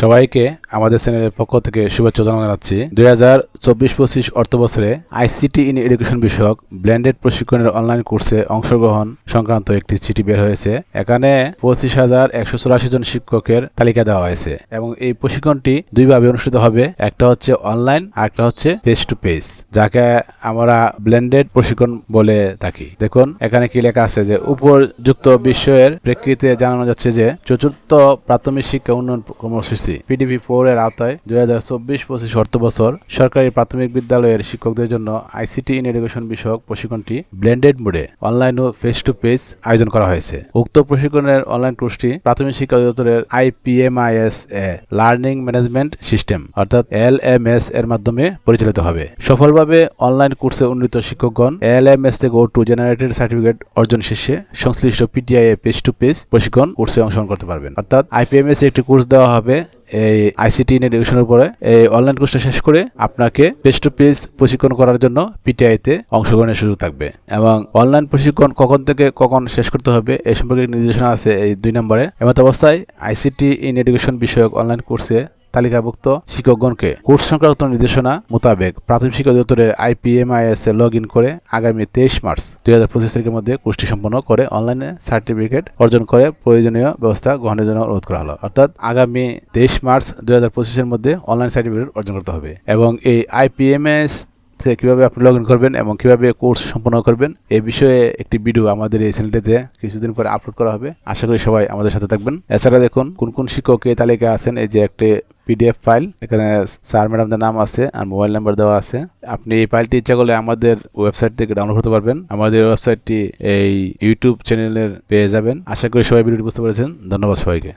সবাইকে আমাদের চ্যানেলের পক্ষ থেকে শুভেচ্ছা জানাচ্ছি। দুই হাজার চব্বিশ পঁচিশ অর্থবছরে আইসিটি ইন এডুকেশন বিষয়ক ব্ল্যান্ডেড প্রশিক্ষণের অনলাইন কোর্সে অংশগ্রহণ সংক্রান্ত একটি চিঠি বের হয়েছে। এখানে পঁচিশ হাজার একশো চুরাশি জন শিক্ষকের তালিকা দেওয়া হয়েছে এবং এই প্রশিক্ষণটি দুইভাবে অনুষ্ঠিত হবে। একটা হচ্ছে অনলাইন আর একটা হচ্ছে ফেস টু ফেস যাকে আমরা ব্লেন্ডেড প্রশিক্ষণ বলে থাকি। দেখুন, এখানে কি লেখা আছে যে, উপযুক্ত বিষয়ের প্রেক্ষিতে জানানো যাচ্ছে যে, চতুর্থ প্রাথমিক শিক্ষা উন্নয়ন কর্মসূচি পিডিপি ফোর এর আওতায় দুই হাজার চব্বিশ পঁচিশ অর্থ বছর সরকারি প্রাথমিক বিদ্যালয়ের শিক্ষকদের জন্য আইসিটি ইন এডুকেশন বিষয়ক প্রশিক্ষণটি ব্লেন্ডেড মোডে অনলাইন ও ফেস টু ফেস আয়োজন করা হয়েছে। উক্ত প্রশিক্ষণের অনলাইন কোর্সটি প্রাথমিক শিক্ষা অধিদপ্তরের IPMIS e learning management system অর্থাৎ এল এম এস এর মাধ্যমে পরিচালিত হবে। সফলভাবে অনলাইন কোর্সে উন্নীত শিক্ষকগণ এল এম এস থেকে টু জেনারেটেড সার্টিফিকেট অর্জন শেষে সংশ্লিষ্ট পিটিআই পেজ টু পেজ প্রশিক্ষণ কোর্সে অংশগ্রহণ করতে পারবেন। অর্থাৎ আইপিএমএস একটি কোর্স দেওয়া হবে এই আইসিটি নেট এডুকেশনের উপরে এই অনলাইন কোর্সটা শেষ করে আপনাকে পেজ টু পেজ প্রশিক্ষণ করার জন্য পিটিআইতে অংশগ্রহণের সুযোগ থাকবে এবং অনলাইন প্রশিক্ষণ কখন থেকে কখন শেষ করতে হবে এই সম্পর্কে নির্দেশনা আছে এই দুই নম্বরে। এমত অবস্থায় আইসিটি ইন এডুকেশন বিষয়ক অনলাইন কোর্সে তালিকাভুক্ত শিক্ষকগণকে কোর্স সংক্রান্ত নির্দেশনা মোতাবেক প্রাথমিক শিক্ষা অধিদপ্তরের আইপিএমআইএস এ লগ ইন করে আগামী তেইশ মার্চ দুই হাজার পঁচিশ তারিখের মধ্যে কোর্সটি সম্পন্ন করে অনলাইনে সার্টিফিকেট অর্জন করে প্রয়োজনীয় ব্যবস্থা গ্রহণের জন্য অনুরোধ করা হলো। অর্থাৎ আগামী তেইশ মার্চ দুই হাজার পঁচিশের মধ্যে অনলাইন সার্টিফিকেট অর্জন করতে হবে এবং এই আইপিএমএস থেকে কীভাবে আপনি লগ ইন করবেন এবং কীভাবে কোর্স সম্পন্ন করবেন এই বিষয়ে একটি ভিডিও আমাদের এই চ্যানেলটিতে কিছুদিন পরে আপলোড করা হবে। আশা করি সবাই আমাদের সাথে থাকবেন। এছাড়া দেখুন, কোন কোন শিক্ষক এই তালিকায় আছেন? এই যে একটি পিডিএফ ফাইল এখানে স্যার ম্যাডামদের নাম আছে আর মোবাইল নাম্বার দেওয়া আছে। আপনি এই ফাইলটি ইচ্ছা করলে আমাদের ওয়েবসাইট থেকে ডাউনলোড করতে পারবেন। আমাদের ওয়েবসাইটটি এই ইউটিউব চ্যানেলের পেয়ে যাবেন। আশা করি সবাই ভিডিওটি বুঝতে পেরেছেন। ধন্যবাদ সবাইকে।